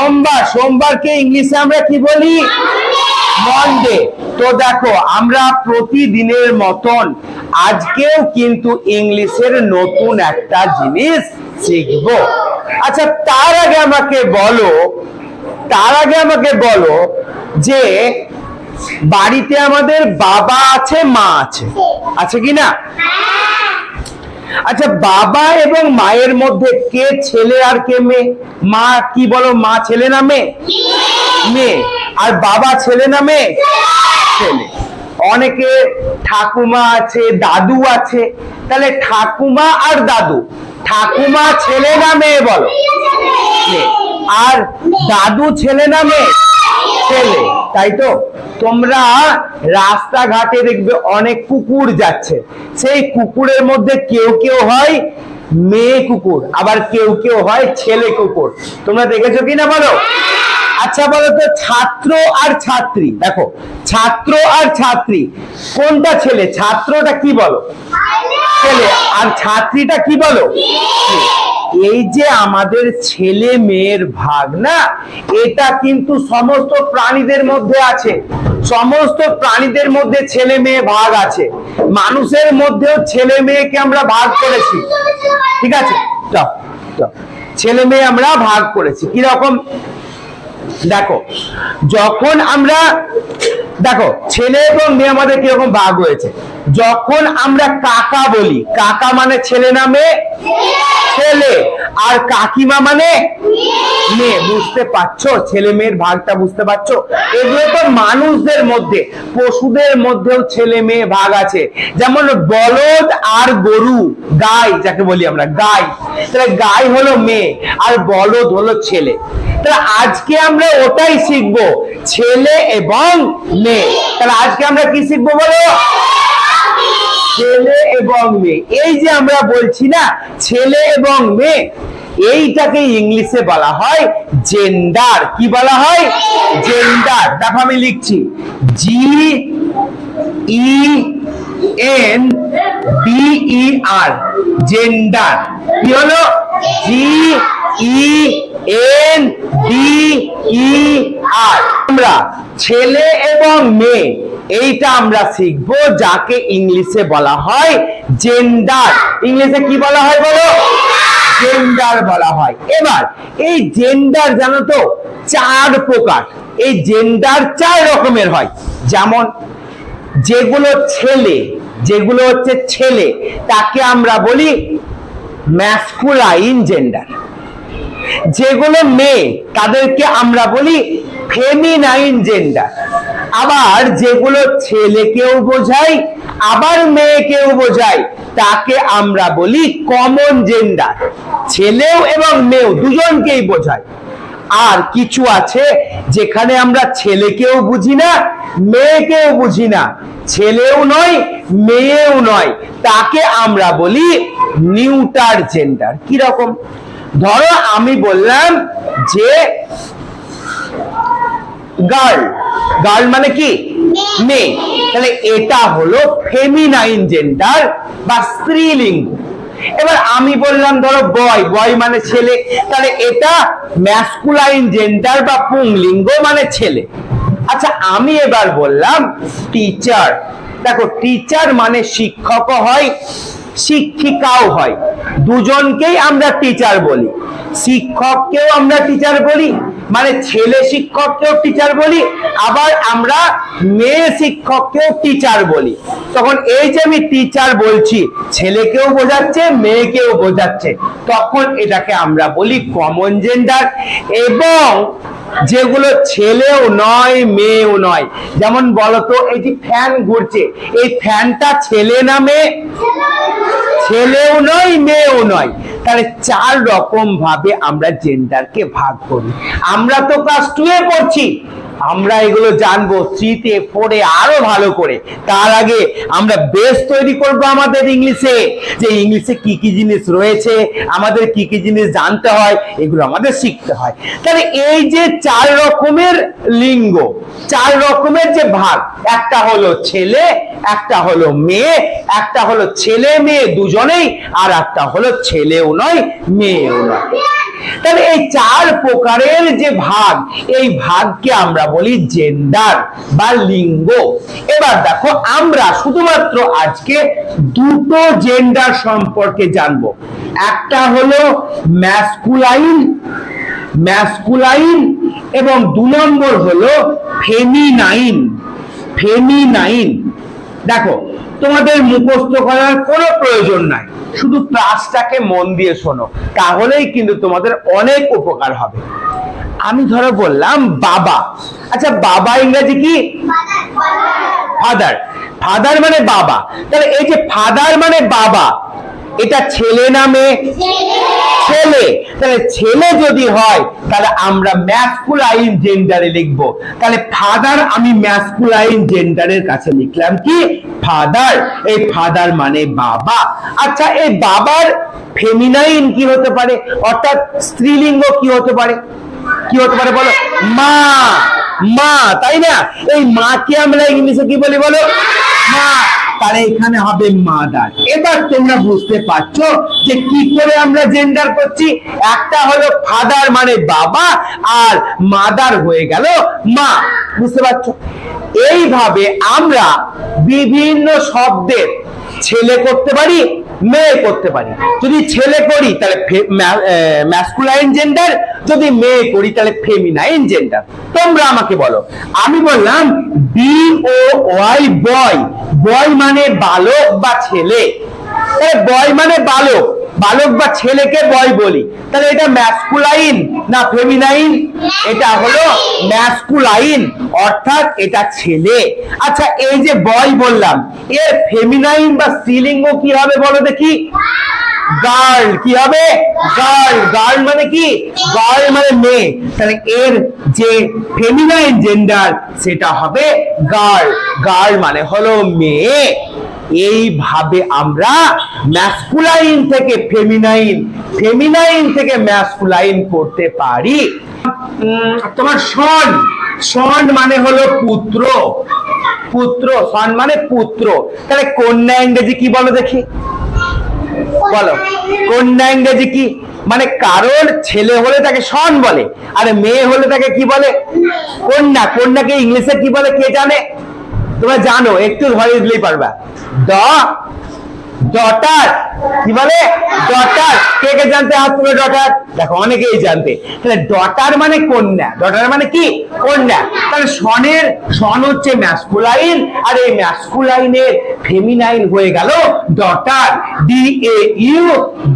সোমবার, সোমবারকে ইংলিশে আমরা কি বলি? মন্ডে তো দেখো, আমরা প্রতিদিনের মতন আজকেও কিন্তু ইংলিশের নতুন একটা জিনিস শিখব। আচ্ছা তার আগে আমাকে বলো, তার আগে আমাকে বলো যে বাড়িতে আমাদের বাবা আছে, মা আছে। আছে কি না? আচ্ছা বাবা এবং মায়ের মধ্যে কে ছেলে আর কে মেয়ে? মা কি বলো, মা ছেলে না মেয়ে? আর বাবা ছেলে না মেয়ে? ছেলে। অনেকে ঠাকুমা আছে, দাদু আছে। তাহলে ঠাকুমা আর দাদু। ঠাকুমা ছেলে না মেয়ে বলো। আর দাদু ছেলে না মেয়ে? ছেলে, তাই তো? তোমরা রাস্তাঘাটে দেখবে অনেক কুকুর যাচ্ছে। সেই কুকুরের মধ্যে কেউ কেউ হয় মেয়ে কুকুর, আবার কেউ কেউ হয় ছেলে কুকুর। তোমরা দেখেছ কি না বলো? আচ্ছা বলো তো, ছাত্র আর ছাত্রী, দেখো, ছাত্র আর ছাত্রী, কোনটা ছেলে? ছাত্রটা কি বলো? ছেলে। আর ছাত্রীটা কি বলো? এই যে আমাদের ছেলে মেয়ের ভাগ, না? এটা কিন্তু সমস্ত প্রাণীদের মধ্যে আছে। সমস্ত প্রাণীদের মধ্যে ছেলে মেয়ে ভাগ আছে। মানুষের মধ্যেও ছেলে মেয়েকে আমরা ভাগ করেছি। ঠিক আছে। ছেলে মেয়ে আমরা ভাগ করেছি। কি রকম? দেখো, যখন আমরা, দেখো, ছেলে এবং মেয়ে আমাদের কীরকম ভাগ হয়েছে? যখন আমরা কাকা বলি, কাকা মানে ছেলে না মেয়ে? ছেলে। আর কাকিমা মানে? মেয়ে। বুঝতে পারছ? ছেলে মেয়ের ভাগটা বুঝতে পারছ? এগুলো তো মানুষদের মধ্যে, পশুদের মধ্যেও ছেলে মেয়ে ভাগ আছে। যেমন বলদ আর গরু, গাই, যাকে বলি আমরা, গাই। তাহলে গাই হলো মেয়ে, আর বলদ হলো ছেলে। তাহলে আজকে আমরা ওটাই শিখব, ছেলে এবং মেয়ে। তাহলে আজকে আমরা কি শিখব বলো? ছেলে এবং মেয়ে। এই যে আমরা বলছি না, ছেলে এবং মেয়ে, এইটাকে ইংলিশে বলা হয় জেন্ডার কি বলা হয়? জেন্ডার দেখো আমি লিখছি। G E N D E R gender কি হলো? জি ই এন বি ই আর আমরা ছেলে এবং মেয়ে, এইটা আমরা শিখব যাকে ইংলিশে বলা হয় জেন্ডার ইংলিশে কি বলা হয় বলো? জেন্ডার বলা হয়। এবার, এই জেন্ডার জানো তো, চার প্রকার। এই জেন্ডার চার রকমের হয়। যেমন, যেগুলো ছেলে, যেগুলো হচ্ছে ছেলে, তাকে আমরা বলি ম্যাসকুলাইন জেন্ডার যেগুলো মেয়ে, তাদেরকে আমরা বলি ফেমিনাইন জেন্ডার আবার যেগুলো ছেলেকেও বোঝায়, আবার মেয়েকেও বোঝায়, তাকে আমরা বলি কমন জেন্ডার ছেলেও এবং মেয়েও দুজনকেই বোঝায়। আর কিছু আছে যেখানে আমরা ছেলেকেও বুঝি না, মেয়েকেও বুঝি না। ছেলেও নয়, মেয়েও নয়। তাকে আমরা বলি নিউটার জেন্ডার কি রকম ধরো আমি বললাম যে গার্ল গার্ল মানে কি? মেয়ে। তাহলে এটা হলো ফেমিনাইন জেন্ডার বা স্ত্রীলিঙ্গ। এবার আমি বললাম ধরো বয় বয় মানে ছেলে। তাহলে এটা ম্যাসকুলাইন জেন্ডার বা পুংলিঙ্গ মানে ছেলে। আচ্ছা আমি এবার বললাম টিচার দেখো টিচার মানে শিক্ষকও হয় শিক্ষিকাও হয়। দুজনকেই আমরা টিচার বলি। শিক্ষককেও আমরা টিচার বলি মানে ছেলে শিক্ষককেও টিচার বলি, আবার আমরা মেয়ে শিক্ষককেও টিচার বলি। তখন এই যে আমি টিচার বলছি, ছেলেকেও বোঝাচ্ছে, মেয়েকেও বোঝাচ্ছে, তখন এটাকে আমরা বলি কমন জেন্ডার এবং যেগুলো ছেলেও নয়, মেয়েও নয়। যেমন বলতো, এই যে ফ্যান ঘুরছে, এই ফ্যানটা ছেলে না মেয়ে? ছেলেও নয়, মেয়েও নয়। তাহলে চার রকম ভাবে আমরা জেন্ডারকে ভাগ করি। আমরা তো ক্লাস টু এ পড়ছি। আমরা এগুলো জানব থ্রিতে ফোরে আরও ভালো করে। তার আগে আমরা বেস তৈরি করব আমাদের ইংলিশে যে ইংলিশে কি কি জিনিস রয়েছে, আমাদের কি কি জিনিস জানতে হয়, এগুলো আমাদের শিখতে হয়। তাহলে এই যে চার রকমের লিঙ্গ, চার রকমের যে ভাগ, একটা হলো ছেলে, একটা হলো মেয়ে, একটা হলো ছেলে মেয়ে দুজনেই, আর একটা হলো ছেলেও নয়, মেয়েও নয়। তাহলে এই চার প্রকারের যে ভাগ, এই ভাগকে আমরা বলি জেন্ডার বা লিঙ্গ। এবার দেখো, আমরা শুধুমাত্র আজকে দুটো জেন্ডার সম্পর্কে জানব। একটা হলো ম্যাসকুলাইন ম্যাসকুলাইন এবং দু নম্বর হলো ফেমিনাইন ফেমিনাইন দেখো তোমাদের মুখস্থ করার কোনো প্রয়োজন নাই। শুধু ক্লাসটাকে মন দিয়ে শোনো, তাহলেই কিন্তু তোমাদের অনেক উপকার হবে। আমি ধরো বললাম বাবা। আচ্ছা বাবা ইংরেজি কি? ফাদার ফাদার মানে বাবা। তাহলে এই যে ফাদার মানে বাবা এটা ছেলে না মেয়ে? ছেলে। তাহলে ছেলে যদি হয়, তাহলে আমরা ম্যাসকুলাইন জেন্ডারে লিখব। তাহলে ফাদার আমি ম্যাসকুলাইন জেন্ডারের কাছে লিখলাম কি? ফাদার এই ফাদার মানে বাবা। আচ্ছা এই বাবার ফেমিনাইন কি হতে পারে? অর্থাৎ স্ত্রীলিঙ্গ কি হতে পারে? কি হতে পারে বলো? মা। মা, তাই না? এই মাকে আমরা ইংলিশে কি বলি বলো? মা। তাহলে এখানে হবে মাদার। এবার তোমরা বুঝতে পারছ যে কি করে আমরা জেন্ডার করছি। একটা হলো ফাদার মানে বাবা, আর মাদার হয়ে গেল মা। বুঝতে পারছ? এইভাবে আমরা বিভিন্ন শব্দের ছেলে করতে পারি মেয়ে করতে পারি। যদি ছেলে করি, তাহলে ম্যাসকুলাইন জেন্ডার যদি মেয়ে করি, তাহলে ফেমিনাইন জেন্ডার তোমরা আমাকে বলো। আমি বললাম বি ও ওয়াই বয় বয় মানে বালক বা ছেলে। বয় মানে বালক। বালক বা ছেলেকে বয় বলি। তাহলে এটা ম্যাসকুলাইন না ফেমিনাইন এটা হলো ম্যাসকুলাইন অর্থাৎ এটা ছেলে। আচ্ছা এই যে বয় বললাম, এর ফেমিনাইন বা স্ত্রীলিঙ্গ কি হবে বলো দেখি? গার্ল কি হবে? গার্ল গার্ল মানে কি? গার্ল মানে মেয়ে। তাহলে এর যে ফেমিনাইন জেন্ডার সেটা হবে গার্ল গার্ল মানে হলো মেয়ে। এইভাবে আমরা ম্যাসকুলাইন থেকে ফেমিনাইন ফেমিনাইন থেকে ম্যাসকুলাইন করতে পারি। তোমার সন সন মানে হলো পুত্র। পুত্র, সন মানে পুত্র। তাহলে কন্যা ইংরেজি কি বলো দেখি? বলো। কন্যা ইংরেজি কি? মানে কারোর ছেলে হলে তাকে সন বলে, আর মেয়ে হলে তাকে কি বলে? কন্যা। কন্যাকে ইংলিশে কি বলে কে জানে? তোমরা জানো, একটু ধরে দিলেই পারবা। ড ডটার কি বলে? ডটার কে কে জানতে হাত তুলে ডটার দেখো, অনেকেই জানতে তাহলে ডটার মানে কন্যা। ডটার মানে কি? কন্যা। তাহলে সনের সন হচ্ছে ম্যাসকুলাইন আর এই ম্যাসকুলাইনের ফেমিনাইন হয়ে গেল daughter D A U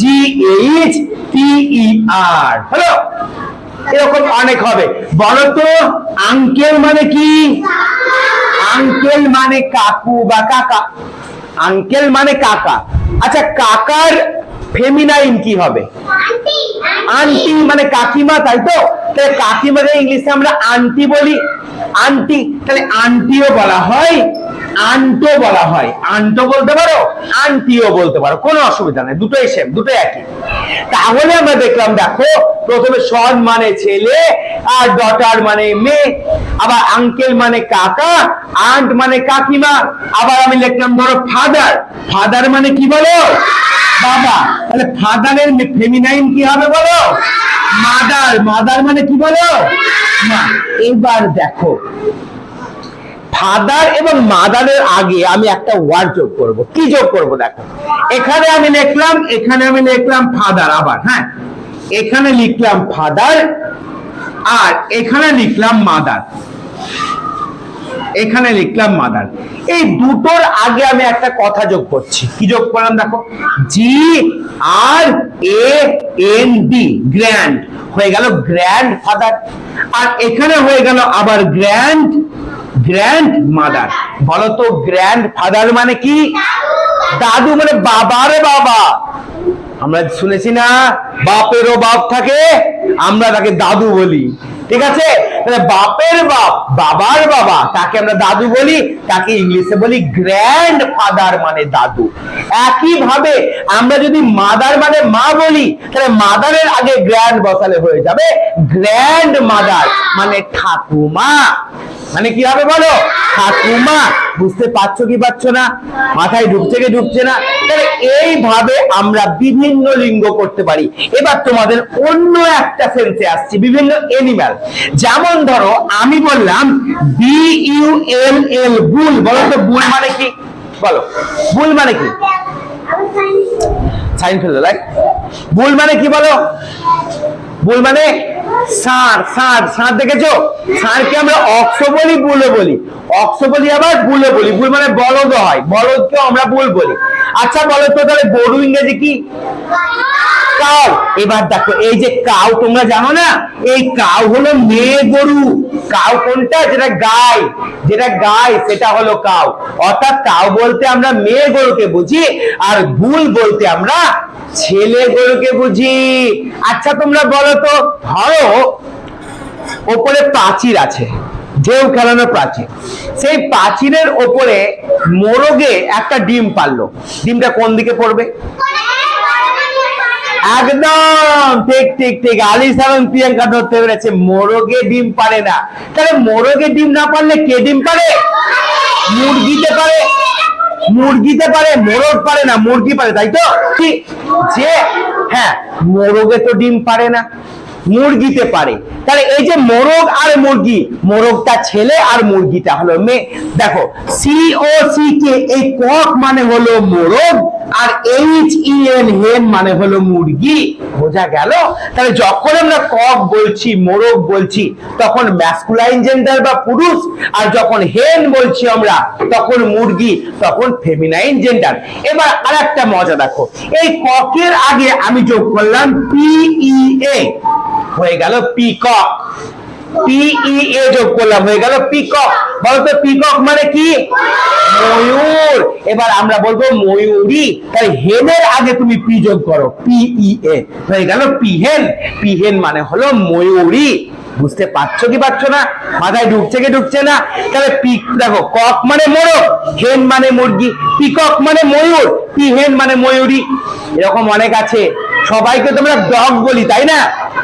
G H T R হলো? এরকম অনেক হবে। বলো তো, আঙ্কেল মানে কি? আঙ্কেল মানে কাকু বা কাকা? আঙ্কেল মানে কাকা। আচ্ছা কাকার ফেমিনাইন কি হবে? আন্টি মানে কাকিমা তাই তো? তাহলে কাকিমাকে ইংলিশে আমরা আন্টি বলি। আন্টি তাহলে আন্টিও বলা হয় আন্টো বলা হয়। আন্টো বলতে পারো, আন্টিও বলতে পারো, কোনো অসুবিধা নেই, দুটোই সেম দুটোই একই। তাহলে আমরা দেখলাম, দেখো, প্রথমে সন মানে ছেলে, আর ডটার মানে মেয়ে, আবার আঙ্কেল মানে কাকা আন্ট মানে কাকিমা, আবার আমি লিখলাম, ধরো ফাদার ফাদার মানে কি বলো? বাবা। তাহলে ফাদারের ফেমিনাইন কি হবে বলো? মাদার মাদার মানে কি বলো? মা। এবার দেখো ফাদার এবং মাদারের আগে আমি একটা ওয়ার্ড যোগ করব। কি যোগ করব দেখো? এখানে আমি লিখলাম, এখানে আমি লিখলাম ফাদার আবার হ্যাঁ? এখানে লিখলাম ফাদার আর এখানে লিখলাম মাদার এখানে লিখলাম মাদার এই দুটোর আগে আমি একটা কথা যোগ করছি। কি যোগ করলাম দেখো? G R A N D grand হয়ে গেল গ্র্যান্ড ফাদার আর এখানে হয়ে গেল আবার গ্র্যান্ড গ্র্যান্ড মাদার বলতো গ্র্যান্ড ফাদার মানে কি? দাদু মানে বাবার বাবা। আমরা শুনেছি না, বাপেরও বাপ থাকে, আমরা তাকে দাদু বলি। ঠিক আছে? তাহলে বাপের বাপ, বাবার বাবা, তাকে আমরা দাদু বলি, তাকে ইংলিশে বলি গ্র্যান্ড ফাদার মানে দাদু। একই ভাবে আমরা যদি মাদার মানে মা বলি, তাহলে মাদারের আগে গ্র্যান্ড বসালে হয়ে যাবে গ্র্যান্ড মাদার মানে ঠাকুমা। মানে কি হবে বলো? ঠাকুমা বুঝতে পারছ কি পারছ না? মাথায় ঢুকছে কি ঢুকছে না? তাহলে এইভাবে আমরা বিভিন্ন লিঙ্গ করতে পারি। এবার তোমাদের অন্য একটা সেন্সে আসছি বিভিন্ন এনিম্যাল যেমন ধরো আমি বললাম B U L L bull. বলো তো বুল মানে কি? বলো বুল মানে কি? সাইন ফেলল রাইট বুল মানে কি বলো? বুল মানে? ষাঁড় ষাঁড় ষাঁড় দেখেছ? ষাঁড়কে আমরা অক্ষ বলি, বুলে বলি। অক্ষ বলি আবার বুলে বলি। বুল মানে বলদ হয়। বলদকেও আমরা বুল বলি। আচ্ছা বলো তো তাহলে গরু ইংরেজি কি? কাউ। এবার দেখো, এই যে কাউ, তোমরা জানো না? এই কাউ হলো মেয়ে গরু। কাউ কোনটা? যেটা গাই। যেটা গাই, সেটা হলো কাউ। অর্থাৎ কাউ বলতে আমরা মেয়ে গরুকে বুঝি, আর বুল বলতে আমরা ছেলে গরুকে বুঝি। আচ্ছা তোমরা বলো তো, ধরো ওপরে প্রাচীর আছে, ঢেউ খেলানো প্রাচীর। সেই প্রাচীরের ওপরে মোরগে একটা ডিম পারল। ডিমটা কোন দিকে পড়বে? একদম, ঠিক ঠিক ঠিক। আলিস এবং প্রিয়াঙ্কা ধরতে পেরেছে। মোরগে ডিম পারে না। তাহলে মোরগে ডিম না পারলে কে ডিম পারে? মুরগিতে পারে। মুরগিতে পারে, মোরগ পারে না, মুরগি পারে, তাই তো? যে হ্যাঁ মোরগে তো ডিম পারে না, মুরগিতে পারে। তাহলে এই যে মোরগ আর মুরগি, মোরগটা ছেলে আর মুরগিটা হলো মেয়ে। দেখো সি ও সি কে এই কক মানে হলো মোরগ আর এইচ ই এন হেন মানে হলো মুরগি। বোঝা গেল? তাহলে যখন আমরা কক বলছি, মোরগ বলছি, তখন ম্যাসকুলাইন জেন্ডার বা পুরুষ, আর যখন হেন বলছি আমরা, তখন মুরগি, তখন ফেমিনাইন জেন্ডার এবার আরেকটা মজা দেখো। এই ককের আগে আমি যোগ করলাম পিই এ হয়ে গেল পিকক। পিই এ যোগ করলাম, হয়ে গেল পিকক। বলতো পিকক মানে কি? ময়ূর। এবার আমরা বলব ময়ূরী। তাই হেনের আগে তুমি পি যোগ করো পিই এ হয়ে গেল পিহেন। পিহেন মানে হলো ময়ূরী। বুঝতে পারছ কি পারছ না? মাথায় ঢুকছে কি ঢুকছে না? তাহলে পিক দেখো, কক মানে মোরগ, হেন মানে মুরগি, পিকক মানে ময়ূর, পিহেন মানে ময়ূরী। এরকম অনেক আছে। সবাইকে তো আমরা ডগ বলি, তাই না?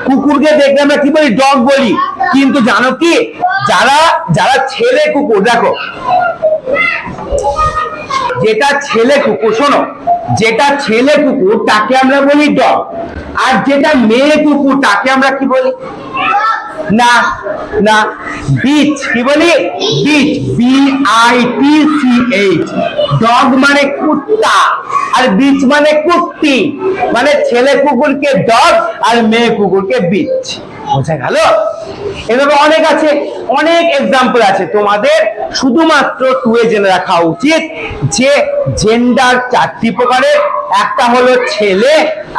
কুকুরকে দেখলে আমরা কি বলি? ডগ বলি। কিন্তু জানো কি? যারা যারা ছেলে কুকুর, দেখো। যেটা ছেলে কুকুর, শোনো, যেটা ছেলে কুকুর, তাকে আমরা বলি ডগ আর যেটা মেয়ে কুকুর, তাকে আমরা কি বলি? না না বিচ কি বলি? Bitch B I T C H dog মানে কুত্তা, আর বিচ মানে কুত্তি মানে ছেলে কুকুরকে ডগ আর মেয়ে কুকুরকে বিচ বোঝা গেল। এভাবে অনেক আছে, অনেক এক্সাম্পল আছে। তোমাদের শুধুমাত্র টুয়ে জেনে রাখা উচিত যে জেন্ডার চারটি প্রকারের। একটা হলো ছেলে,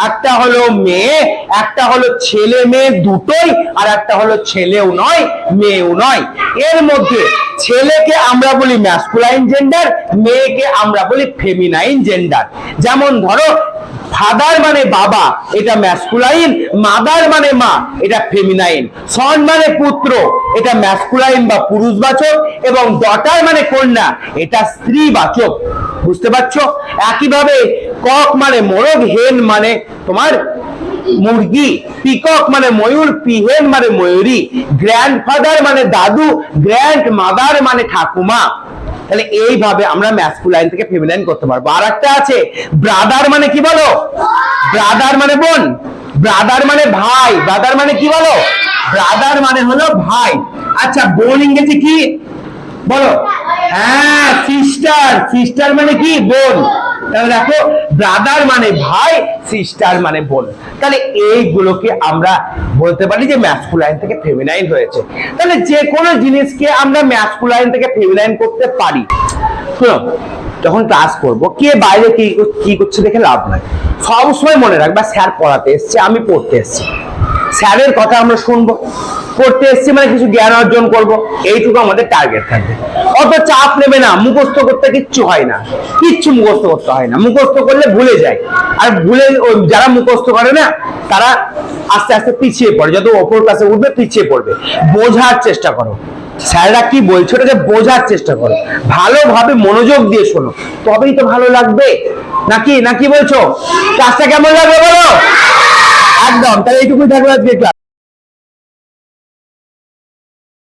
একটা হলো মেয়ে, একটা হলো ছেলে মেয়ে দুটোই, আর একটা হলো ছেলেও নয়, মেয়েও নয়। এর মধ্যে ছেলেকে আমরা বলি ম্যাসকুলাইন জেন্ডার মেয়েকে আমরা বলি ফেমিনাইন জেন্ডার যেমন ধরো ফাদার মানে বাবা, এটা ম্যাসকুলাইন মাদার মানে মা, এটা ফেমিনাইন সন মানে পুত্র, এটা ম্যাসকুলাইন বা পুরুষবাচক, এবং ডটার মানে কন্যা, এটা স্ত্রীবাচক। বুঝতে পারছ? একইভাবে কক মানে মোরগ হেন মানে তোমার মুরগি, পিকক মানে ময়ূর, পিহেন মানে ময়ূরী গ্র্যান্ডফাদার মানে দাদু গ্র্যান্ড মাদার মানে ঠাকুমা। তাহলে এইভাবে আমরা ম্যাসকুলাইন থেকে ফেমিনাইন করতে পারব। আর একটা আছে ব্রাদার মানে কি বলো? ব্রাদার মানে বোন ব্রাদার মানে ভাই ব্রাদার মানে কি বলো? ব্রাদার মানে হলো ভাই। আচ্ছা বোন ইংরেজি কি? বলো। হ্যাঁ সিস্টার সিস্টার মানে কি? বোন। তাহলে দেখো ব্রাদার মানে ভাই সিস্টার মানে বোন। তাহলে এইগুলোকে আমরা বলতে পারি যে ম্যাসকুলাইন থেকে ফেমিনাইন হয়েছে। তাহলে যে কোনো জিনিসকে আমরা ম্যাসকুলাইন থেকে ফেমিনাইন করতে পারি। শুনো, যখন ক্লাস করব, কে বাইরে কি কি করছে দেখে লাভ নাই। সবসময় মনে রাখবা, স্যার পড়াতে এসছে, আমি পড়তে এসছি। স্যারের কথা আমরা শুনব, পড়তে এসছি মানে কিছু জ্ঞান অর্জন করব, এইটুকু আমাদের টার্গেট থাকবে। অত চাপ নেবে না, মুখস্থ করতে কিচ্ছু হয় না। কিচ্ছু মুখস্থ করতে হয় না, মুখস্থ করলে ভুলে যায়। আর ভুলে যারা মুখস্থ করে না, তারা আস্তে আস্তে পিছিয়ে পড়ে, যত ওপর ক্লাসে উঠবে পিছিয়ে পড়বে। বোঝার চেষ্টা করো। স্যাররা কি বলছে ওটাকে বোঝার চেষ্টা করো। ভালোভাবে মনোযোগ দিয়ে শোনো। তবেই তো ভালো লাগবে। নাকি নাকি বলছো? ক্লাসটা কেমন লাগবে বলো? একদম তাহলে এইটুকুই থাকবে আজকে ক্লাস